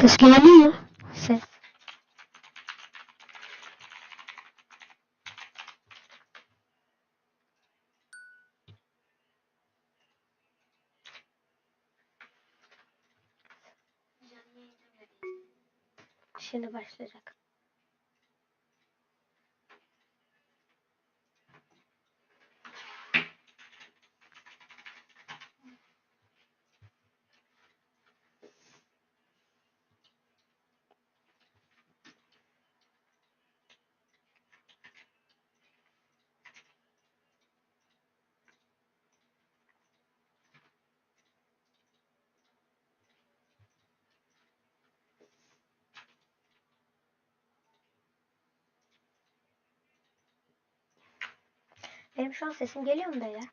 Ses geliyor? Ses. Şimdi başlayacak. Benim şu an sesim geliyor mu beyler?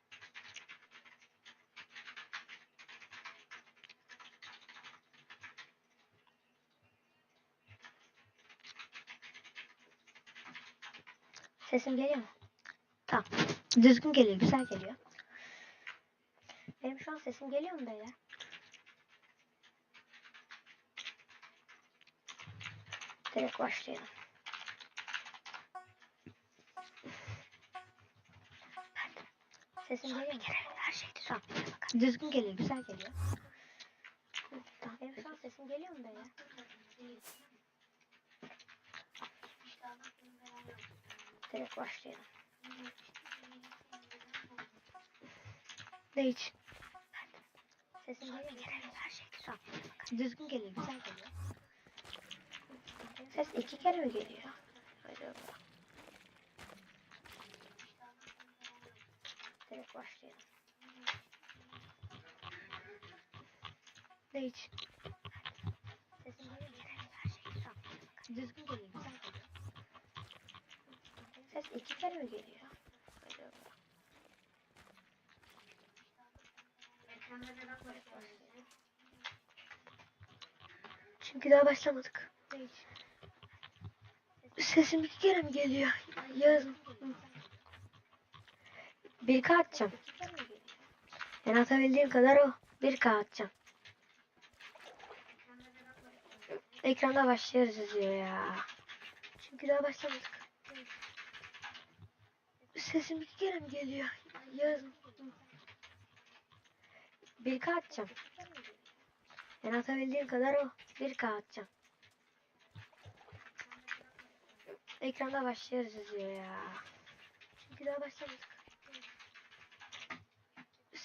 Sesim geliyor mu? Tamam. Düzgün geliyor, güzel geliyor. Benim şu an sesim geliyor mu beyler? Direkt başlayalım. Sesim geliyor mu? Her şey tamam. Düzgün geliyor, güzel geliyor. Tamam. Benim şu an sesim geliyor mu beyler? Direkt başlayalım. Ne hiç? Sesim geliyor mu? Her şey tamam. Düzgün geliyor, güzel geliyor. Ses iki kere mi geliyor? Acaba? Direkt başlayalım. Ne hiç? Sesim? Her şey. Düzgün geliyor, güzel geliyor. Ses iki kere mi geliyor? Çünkü daha başlamadık. Sesim iki kere mi geliyor? Yazın. Bir K atacağım. Ben atabildiğim kadar o. Bir K atacağım. Ekranda başlıyoruz yazıyor ya. Çünkü daha başlamadık. Sesim iki kere mi geliyor? Yazın. Bir K atacağım. Ben atabildiğim kadar o. Bir K atacağım. Ekranda başlıyoruz yazıyor ya. Çünkü daha başlamadık.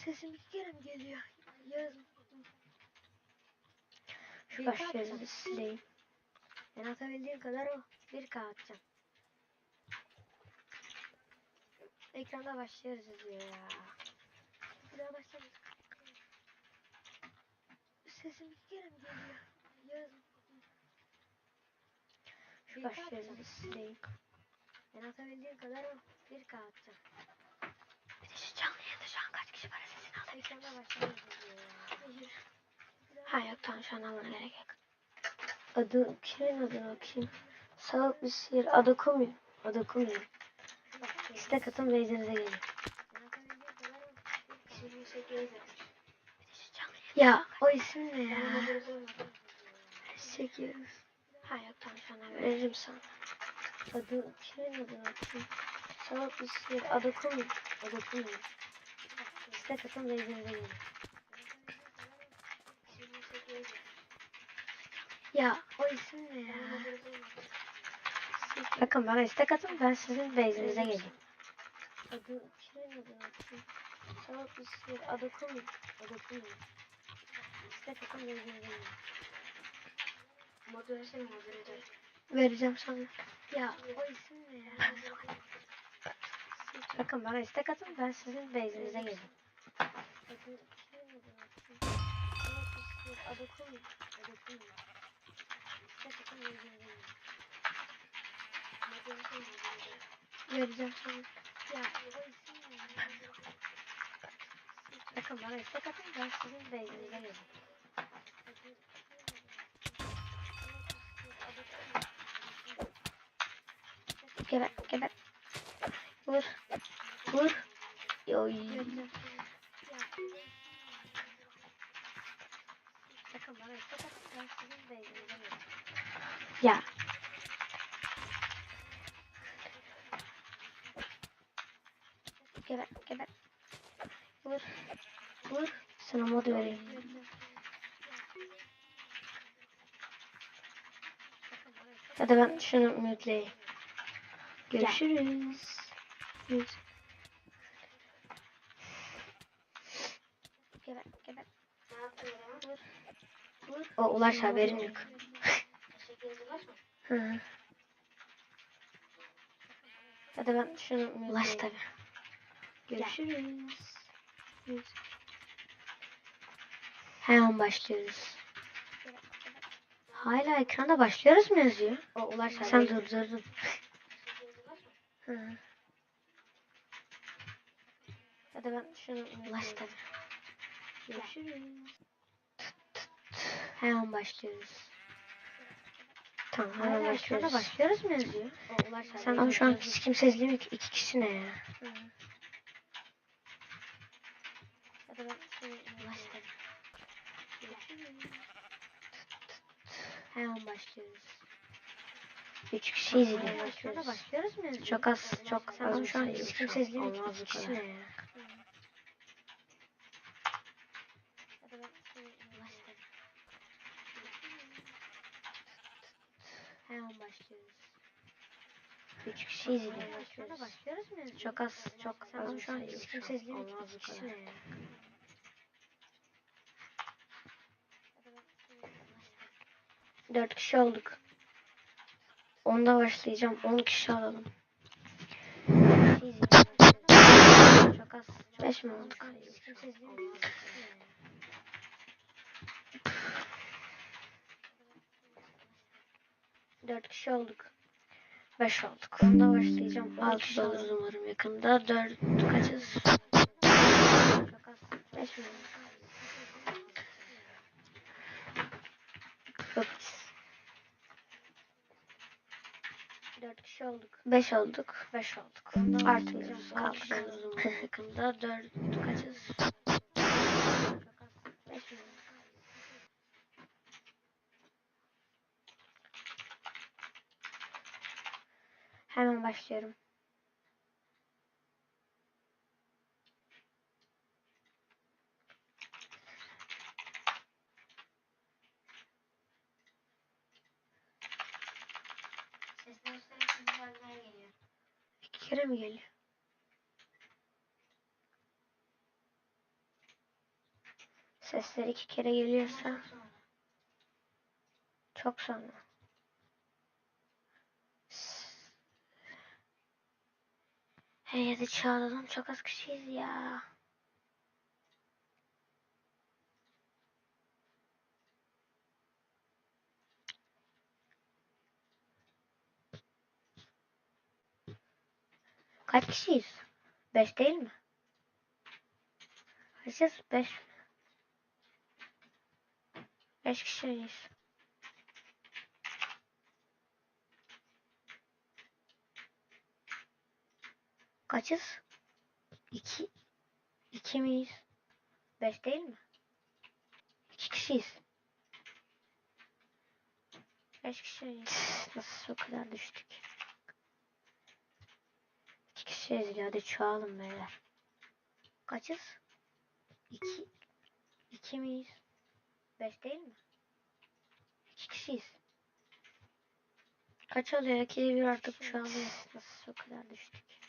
Sesim iki kere mi geliyor? Yazın. Şu başlıyoruz sileyim. Ben atabildiğim kadar o. Bir K atacağım. Ekranda başlıyoruz yazıyor ya. Çünkü daha başlamadık. Sesim iki kere mi geliyor? Yazın. Şu başlıyoruz sileyim. Ben atabildiğim kadar o. Bir K atacağım. Bir de şu canlı yayında şu an kaç kişi var sesini alabilir Ekranda başlıyoruz yazıyor ya. Ha yok tamam şu an almana gerek yok. Adı kimin adını okuyayım? Sağlık bir sihir. Adı Kumi. Adı Kumi. İstek atın ve izinize gelin. Ya o isim ne ya? Çekiyoruz. Ha yok tamam şu an veririm sana. Adı kimin adını okuyayım? Sağlık bir sihir. Adı Kumi. Adı Kumi. Ve izinize gelin. Ya o isim ne ya? Bakın bana istek atın ben sizin base'inize geleyim. Adı kimin adı bir sihir. Adı Kumi. Adı Kumi. İstek atın base'inize geleyim. Moderasyon moderatör. Vereceğim sana. Ya o isim ne ya? Bakın bana istek atın ben sizin base'inize geleyim. Adı kimin adı atayım? Sağlık bir sihir. Adı Kumi. Adı Kumi. İstek atın base'inize geleyim. Moderasyon moderatör. Vereceğim sana. Ya o isim ne ya? Bakın bana istek atın ben sizin base'inize geleyim. Geber, geber. Vur. Vur. Oy. Bakın Ya. Geber, geber. Vur. Vur. Sana mod vereyim. Ya da ben şunu mute'leyeyim. Görüşürüz. Mute. Geber, geber. Ne yaptın ya? Vur. O ulaş haberin yok. Hı da ben şunu. Ulaş tabi. Görüşürüz. Hemen başlıyoruz. Hala ekranda başlıyoruz mu yazıyor? O ulaş Sen durdurdun. Hı. Ya da ben şunu ulaş tabi. Görüşürüz. Hemen başlıyoruz. Tamam hemen Hala başlıyoruz. başlıyoruz mu yazıyor? O ulaş Sen ama şu an hiç kimse izlemiyor ki. iki kişi ne ya? Ben. Hemen başlıyoruz. Üç kişi izliyor. ekranda başlıyoruz mu yazıyor? Çok az, çok az. ama Şu an hiç kimse izlemiyor ki. İki kişi ne? Ya 3 kişi izliyor. Çok az, çok az. Şu an hiç kimse izlemiyor ki. 2 kişi? Dört kişi olduk. Onda başlayacağım. On kişi alalım. Çok az. Beş mi olduk? Dört kişi olduk. Beş olduk. Onda başlayacağım. On kişi oluruz umarım yakında. Dört kaçız? Çok az. Beş mi olduk? Dokuz. Dört kişi olduk. Beş olduk. Beş olduk. Onda Artıyoruz. Kaldık. Yakında. Dört kaçız? Çok az. Beş mi olduk? Geliyor. İki kere mi geliyor? Sesler iki kere geliyorsa çok sonra. Hadi çağıralım çok az kişiyiz ya. Kaç kişiyiz? Beş değil mi? Kaçız? Beş. Beş kişiyiz. Kaçız? İki. İki miyiz? Beş değil mi? İki kişiyiz. Beş kişiyiz. Nasıl o kadar düştük? İki kişiyiz ya hadi çoğalım beyler. Kaçız? İki. İki miyiz? Beş değil mi? İki kişiyiz. Kaç oluyor? İki bir artık çoğalıyor. Nasıl o kadar düştük?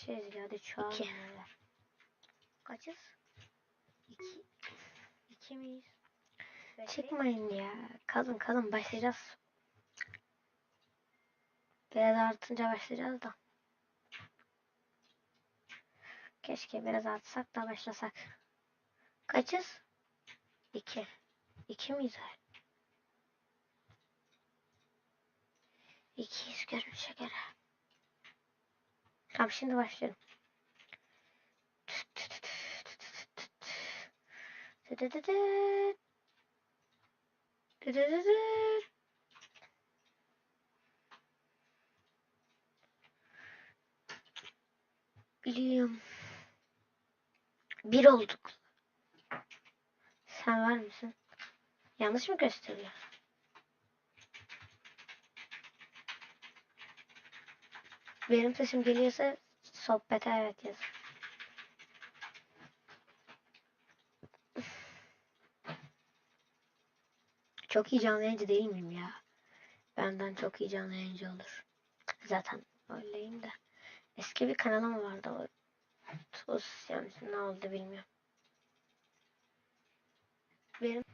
İki kişiyiz ya hadi beyler. Kaçız? İki. İki miyiz? Beş? Çıkmayın ya. Kalın kalın başlayacağız. Biraz artınca başlayacağız da. Keşke biraz artsak da başlasak. Kaçız? İki. İki miyiz? İkiyiz görünüşe göre. Tamam şimdi başlıyorum. Biliyorum. Bir olduk. Sen var mısın? Yanlış mı gösteriyor? Benim sesim geliyorsa sohbete evet yazın. Çok iyi canlı yayıncı değil miyim ya? Benden çok iyi canlı yayıncı olur. Zaten öyleyim de. Eski bir kanalım vardı o. Tuz yani ne oldu bilmiyorum. Benim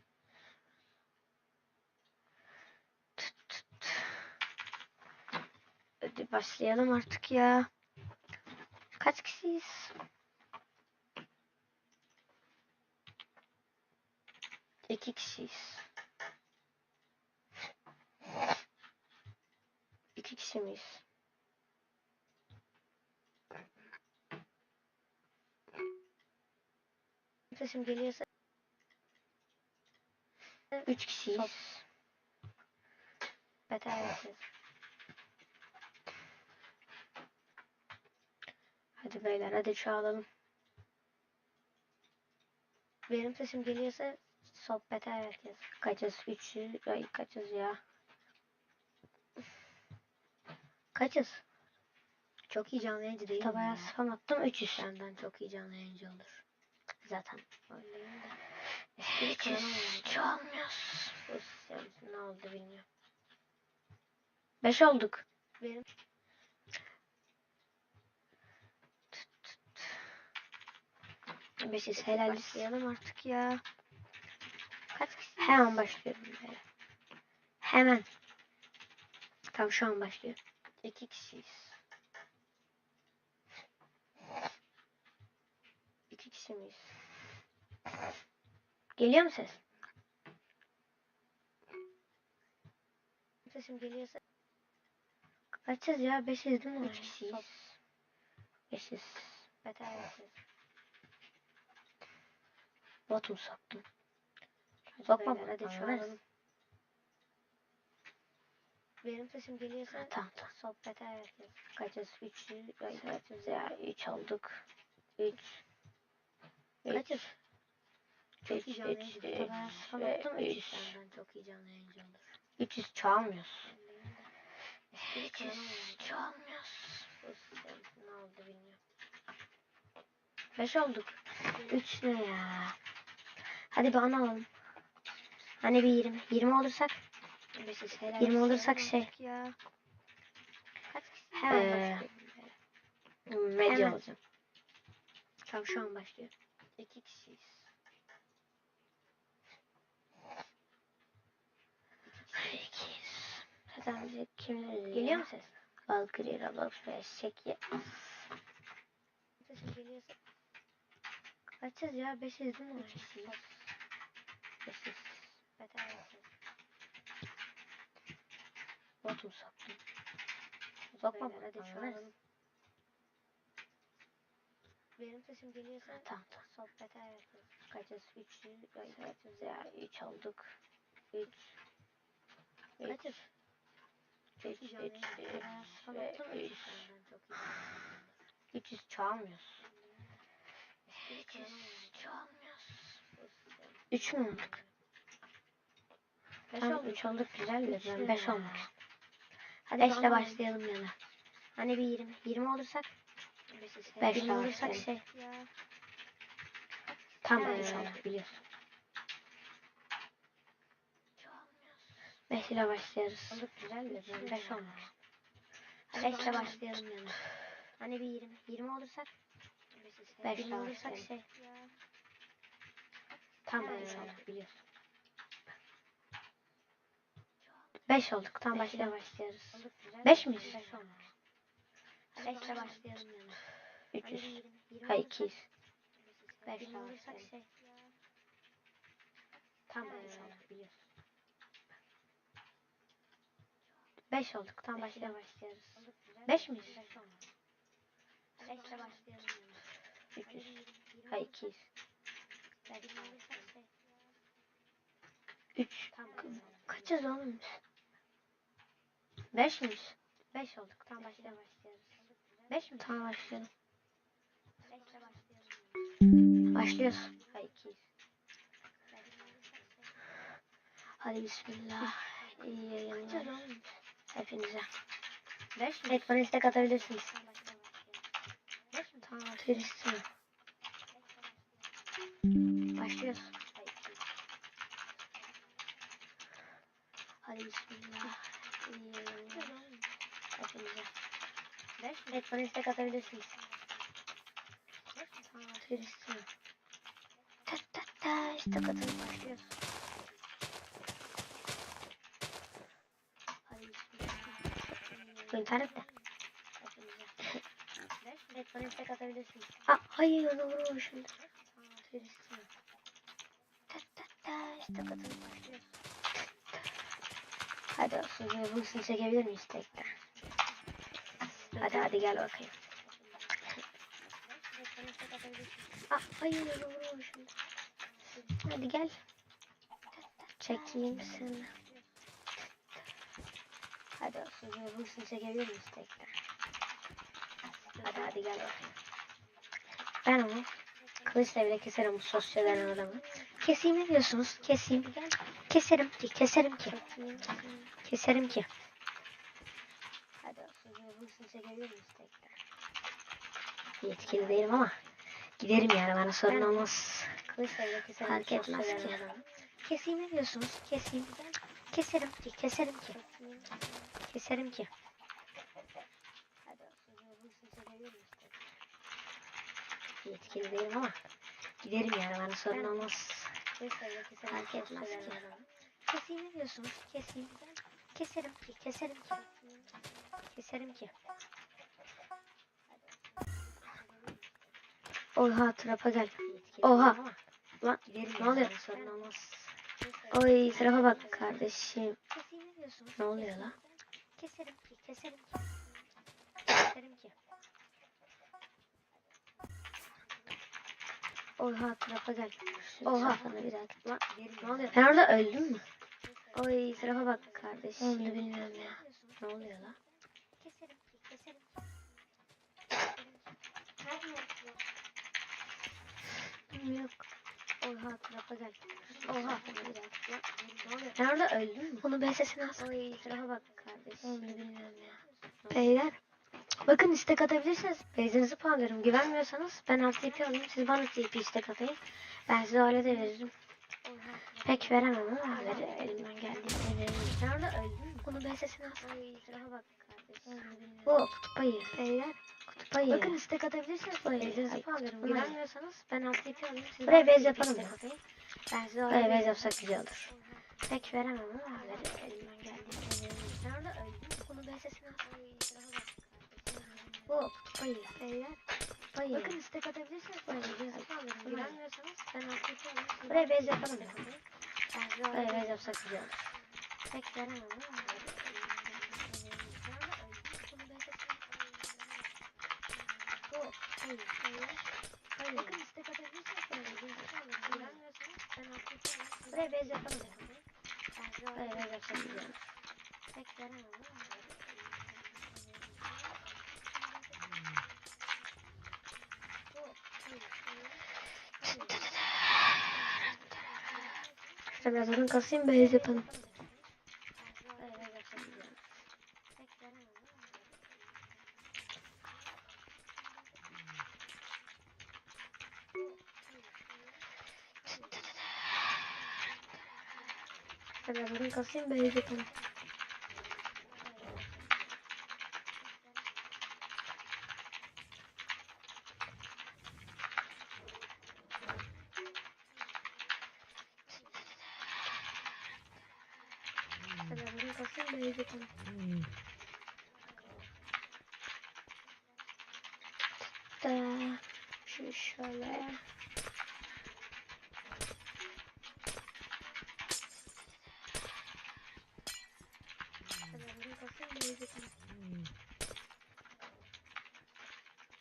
Hadi başlayalım artık ya. Kaç kişiyiz? İki kişiyiz. İki kişi miyiz? Sesim geliyorsa Üç kişiyiz. Beter Hadi beyler hadi çoğalalım. Benim sesim geliyorsa sohbete yaz. Kaçız? 300. Ay kaçız ya. Kaçız? Çok iyi canlı yayıncı değil Tabaya ya? spam attım 300. Senden çok iyi canlı yayıncı olur. Zaten. Çoğalmıyoruz. Sus yani ne oldu bilmiyorum. 5 olduk. Benim Beşiz helal başlayalım artık ya. Kaç kişi? Hemen başlıyorum böyle. Hemen. Tamam şu an başlıyor. İki kişiyiz. İki kişi miyiz? Geliyor mu ses? Sesim geliyorsa. Kaçız ya? Beşiz değil mi? Üç kişiyiz. Beşiz. Beter beşiz. Botum soktum. Sokma beyler, hadi an. Benim sesim geliyorsa tamam tamam. Sohbete yaz. Kaçız? Üç, ay kaçız ya? Üç olduk. Üç. Kaçız? Tabaya spam ve attım, üç. 300 Senden çok iyi canlı yayıncı olur. 300 çoğalmıyoruz. Eski bir kanalım vardı. Çoğalmıyoruz. Sus yani ne oldu bilmiyorum. 5 olduk. 3 ne ya? Hadi bir ana alalım. Hani bir 20. 20 olursak Beşiz helal 20 olursak başlayalım şey. Ya. Kaç kişi? Hemen Ee, başlıyorum. medya Hemen. alacağım. Tamam şu an başlıyor. 2 kişiyiz. İkiyiz. Zaten bize kim geliyor mu ses? Valkyrie, Roblox ve Şeki. Sesim geliyorsa. Kaçız ya? Beşiz değil mi? Üç Beşiz. Beter soktum. Sokma Beyler, hadi şu bana. an. Benim sesim geliyorsa Ha, tamam tamam. sohbete yaz. Kaçız? Üç, ay kaçız ya? Üç olduk. Üç. Üç. Kaçız? Üç, üç, iyi canlı üç, yayıncı. Ben üç 3 mü olduk? 5 Tamam olduk. 3 olduk güzel de Üç ben ne 5 ya? olmak istiyorum. Hadi Beş 5 ile ile başlayalım yana. Hani bir 20. 20 olursak Beşiz 5 helal ile olursak başlayalım. şey. Ya. Tam Ee, 3 olduk biliyorsun. Çoğalmıyoruz. 5 ile başlıyoruz. Olduk güzel de Ben ben 5 5 olmak olmak. istiyorum. Hadi 5 ile başlayalım yana. Hani bir 20. 20 olursak Beşiz 5 helal ile olursak başlayalım. şey. Ya. Tam Ee, 3 olduk biliyorsun. 5 olduk. Tam Beş başla başlıyoruz. Olduk güzel 5 de miyiz? ben 5 olmak. Hadi 5 ile başlayalım yana. 300. 20 Ha 200. 5 5 ile olursak olursak şey. Tam Ee, 5 olduk biliyorsun. 5 olduk. Tam Beş başla başlıyoruz. Olduk güzel 5 de miyiz? ben 5 olmak. 5 ile başlayalım yana. 300. Ha 200. 5 ile başlayalım. 3. Tam Kaçız oğlum biz? 5 miyiz? 5 olduk. Tam başla başlıyoruz. 5 mi? Tamam başlayalım. 5 ile başlayalım. Başlıyoruz. Ha 200. Hadi bismillah. İyi yayınlar. Hepinize. Beş mi? Evet bana istek atabilirsiniz. Beş? Tamam. Turistim. Başlıyoruz. Hadi bismillah. İyi yayınlar. Hepinize. Beş mi? Evet bana istek atabilirsiniz. Beş mi? Tamam. Turistim. Ta ta ta istek atın başlıyoruz. Hadi bismillah. Bu internette. Hepinize. Beş mi? Evet bana istek atabilirsiniz. Aa, hayır onu vurmuşum. Tamam. Turistim. İstek atın başlıyoruz. Hadi olsun. Bulsun çekebilir miyiz tekrar? Hadi hadi gel bakayım. Ah hayır vurmuşum. Hadi gel. Çekeyim seni. Hadi olsun. Bulsun çekebilir miyiz tekrar? Hadi hadi gel bakayım. Ben onu kılıçla bile keserim bu sosyal denen adamı. Keseyim ne diyorsunuz? Keseyim. Keserim ki, keserim ki. Keserim ki. Hadi olsun. Çekebilir miyiz tekrar? Yetkili değilim ama giderim yani bana sorun olmaz. Fark etmez ki. Keseyim ne diyorsunuz? Keseyim. Keserim ki, keserim ki. Keserim ki. Yetkili değilim ama giderim yani bana sorun olmaz. Keserim. Fark etmez ki. Keseyim ne diyorsunuz? Keseyim. Keserim ki, keserim ki. Keserim ki. Oha trapa gel. Oha. Lan ne oluyor? Oy tarafa bak kardeşim. Ne oluyor lan? Keserim ki, keserim ki. Keserim ki. Oha tarafa gel. Oha. Sana bir dakika. Ne oluyor? Ben orada öldüm mü? Oy tarafa bak kardeşim. Oldu, bilmiyorum ya. Ne oluyor ki, keserim ki. Yok. Oha tarafa gel. Oha. Sana bir dakika. Ne oluyor? Ben orada öldüm mü? Bunu ben sesini as. Oy tarafa bak kardeşim. Oldu bilmiyorum ya. Beyler. Bakın istek atabilirsiniz. Beyzinizi puanlıyorum. Güvenmiyorsanız ben alt TP alayım. Siz bana TP istek atayım. Ben size öyle de veririm. Pek veremem ama ver, elimden geldiğince veririm. Ben orada öldüm mü? Bunu tarafa bak kardeşim. Bu kutup ayı. Beyler. Kutup ayı. Bakın istek atabilirsiniz. Ay, ay, kutup ayı. Güvenmiyorsanız ben alt TP alayım. Siz Buraya TP yapalım mı? Ben size öyle bez veririm. yapsak güzel olur. Pek veremem ama ver, elimden geldiğince veririm. Ben orada öldüm mü? Bunu. Oy tarafa bak ayı. Beyler. Kutup ayı. Bakın istek atabilirsiniz. Ay. Güvenmiyorsanız ben. Siz Buraya bez yapalım Böyle bez yapsak güzel olur. Pek veremem ama. Beyler. Kutup ayı. Bakın istek atabilirsiniz. Güvenmiyorsanız ben. Siz Buraya bez yapalım veririm. bez yapsak güzel olur. Pek veremem ama İşte biraz odun kasayım beyaz yapalım. Biraz odun kasayım beyaz yapalım. İşte biraz Da şu şöyle.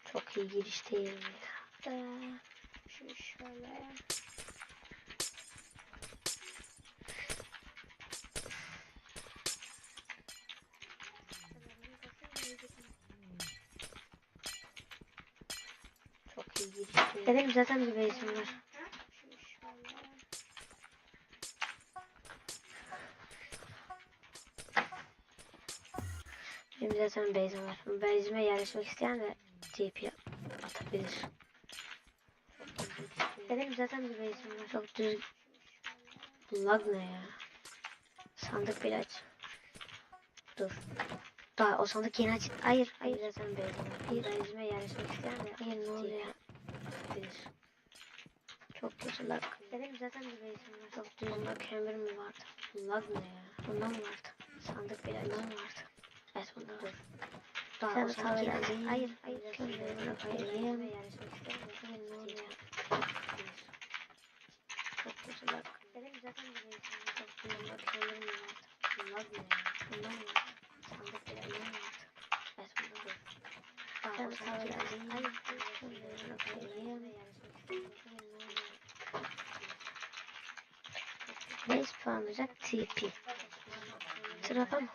Çok iyi giriş değil? zaten bir bezim var. Benim zaten bezim var. Bezime yerleşmek isteyen de TP atabilir. Benim zaten bir bezim var. Çok düz. Lag ne ya? Sandık bile aç. Dur. Daha o sandık yeni aç. Hayır, hayır zaten bezim var. Hayır, bezime yerleşmek isteyen de. Hayır ne oluyor? Atabilir. Çok kötü lag. Benim zaten bir base'im var. Çok düz. Onda camber mi vardı? Lag ne ya? Bundan mı vardı? Sandık bundan mı vardı? Evet bundan var. Daha Sen o sandık. Hayır, hayır. Hayır. Hayır? Çok kötü lag. Benim zaten bir base'im var. Çok düz. Onda camber mi vardı? Lag ne ya? Bundan mı vardı? Sandık bundan mı vardı? Ne? Ne spawnlayacak? TP. Sırada mı?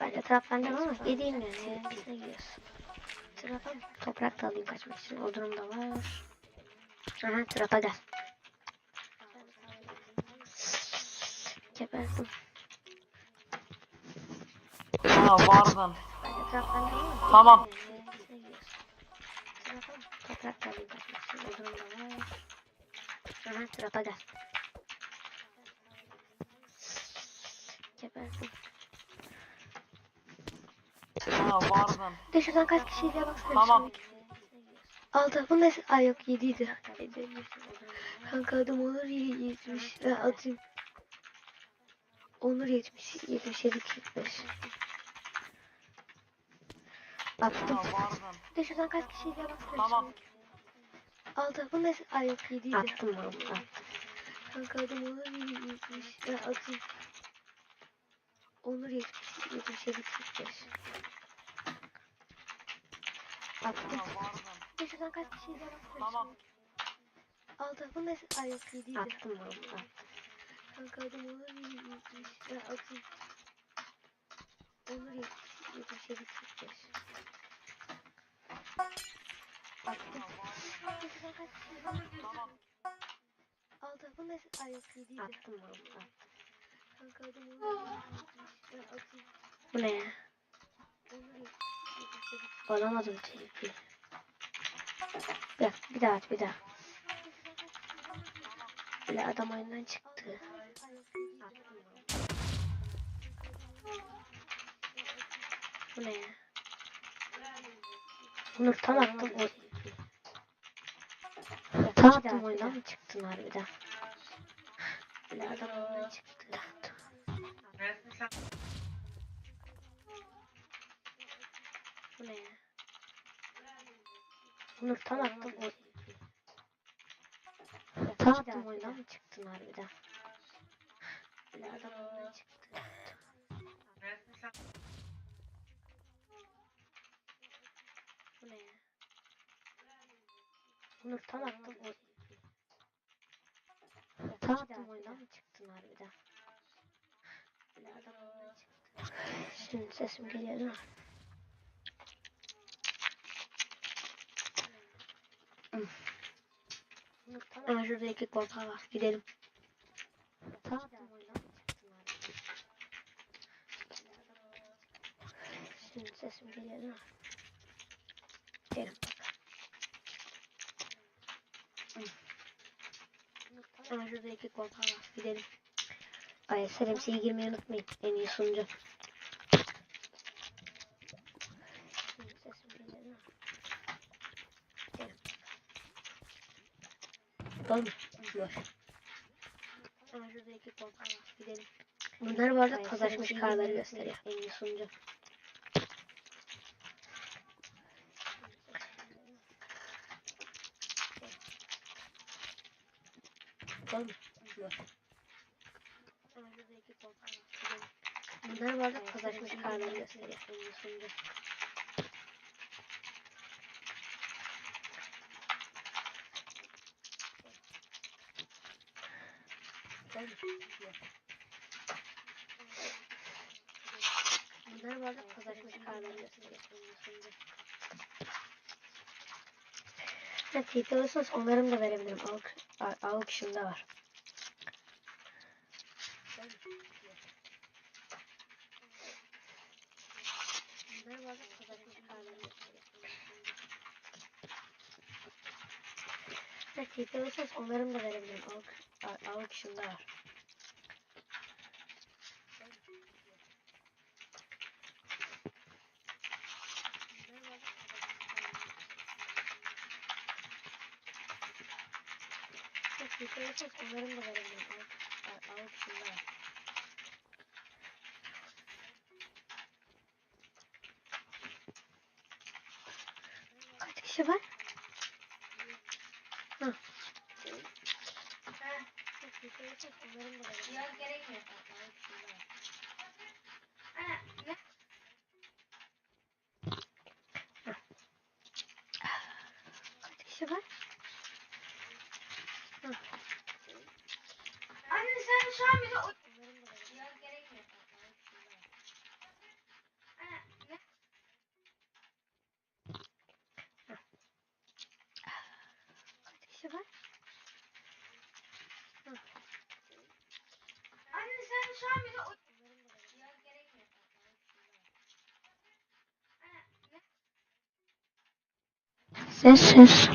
Bence trap bende ama yediğim yani. TP'sine gidiyorsun. Trapa mı? Toprak da alayım kaçmak için. O durumda var. Aha trapa gel. Geberdim. Ha vardın. Tamam. Toprak var. Aha trapa gel. Geberdim. Ha vardın. De şuradan kaç kişi diye baksana. Tamam. Altı. Bu ne? Ay yok yediydi. Yedi. Kanka adam Onur yetmiş. Ben atayım. Onur yetmiş. Yetmiş yedi kırk Attım. Ha vardın. De şuradan kaç kişi diye baksana. Tamam. Altı. Bu ne? Ay yok yediydi. Attım oğlum. Attım. Kanka adam Onur yetmiş. Ben atayım. Onur yetmiş. Yetmiş yedi kırk Attım. Ha De şuradan kaç kişi diye baksana. Tamam. Altı. Bu ne? Ay yok yediydi. Attım oğlum. Attım. Kanka adam Onur yetmiş. Ben atayım. Onur yetmiş. Yetmiş yedi beş. Attım. De şuradan kaç kişi diye baksana. Tamam. Altı. Bu ne? Ay yok. Attım oğlum. Attım. Kanka adam Onur yetmiş. Ben atayım. Bu ne ya? Onur yetmiş. Alamadım TP. Bir, bir daha at bir daha. Bile adam oyundan çıktı. Bu ne ya? Nur tam attım o. Tam attım oyundan mı çıktın harbiden? Bile adam oyundan çıktı. Bu ne ya? Nur tam attım o. Tam attım oyundan mı çıktın harbiden? Bile adam oyundan çıktı. Bu ne ya? Nur tam attım o. Tam attım oyundan mı çıktın harbiden? Bile adam oyundan çıktı. Şimdi sesim geliyor değil mi? Ama şurada iki korka var. Gidelim. Tamam. Şimdi sesim geliyor? Gidelim. Ama şurada iki korka var. Gidelim. Ay SRMC'ye girmeyi unutmayın. En iyi sunucu. Şimdi sesim geliyor değil mi? Gidelim. Tamam Boş. Ama şurada iki korka var. Gidelim. Bunlar bu arada tozlaşmış karları gösteriyor. En iyi sunucu. Bunlar bu arada tozlaşmış karları gösteriyor. En iyi sunucu. Tamam mı? Boş. Bunlar bu arada tozlaşmış karları gösteriyor. En iyi sunucu. Ha, TP alırsanız onarım da verebilirim. Al, al, al kışımda var. Ha, TP alırsanız onarım da verebilirim. Al, al, al kışımda var. Halinde. Ha, TP alırsanız onarım da verebilirim. Al, al, al kışımda var. Kaç kişi var? Ha, Ha, TP alırsanız onarım da verebilirim. yok gerekmiyor. Al kışımda var. Ha, ne? Kaç kişi var? Anne sen şu an bize o... Onarım da verebilirim. Yok gerekmiyor. Al kışımda var. Ha, ne? Kaç kişi var? Anne sen şu an bize o... Yok gerekmiyor. Ha, ne? Sessiz. Kaç kişi var? Anne sen şu an bize o... Yok Sessiz.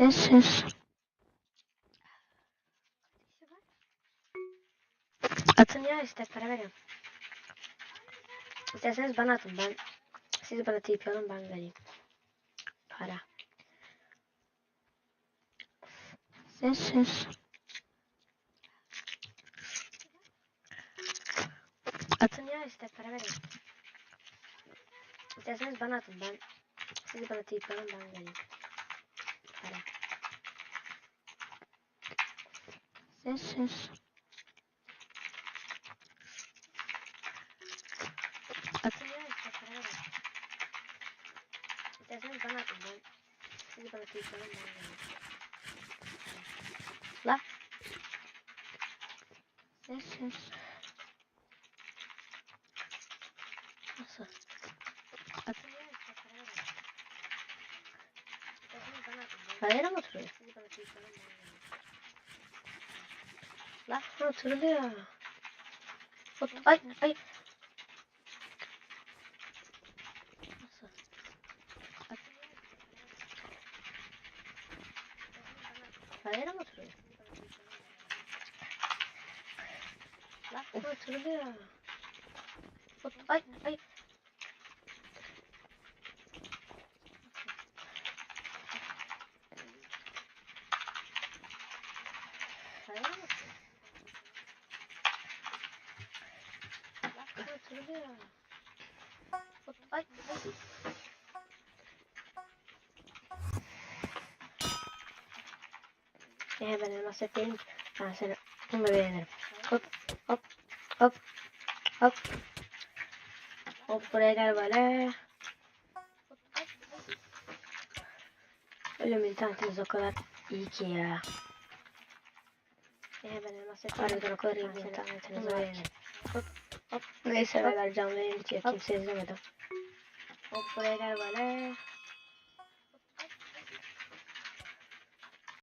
Var? Atın ya işte para veriyorum. İsterseniz bana atın ben siz bana TP alın ben vereyim. Para. Sessiz. Atın ya işte para veriyorum. İsterseniz bana atın ben siz bana TP alın ben vereyim. Para. Sessiz. Atın ya işte para verin. İsterseniz bana atın ben. Siz bana teyit alın ben vereyim. La. Sessiz. Nasıl? Atın ya işte para verin. İsterseniz ay ay. Ay ay. Ben elmas yapayım, ben seni bunu beğenirim. Hop, hop, hop, hop. Buraya gel böyle. Ölüm internetimiz o kadar iyi ki ya. Eğer ben elmas harbiden o kadar iyi bir internetiniz var ki. Hop, hop. Neyse beyler canlı yayın hiç kimse izlemedim. Hop buraya gel böyle.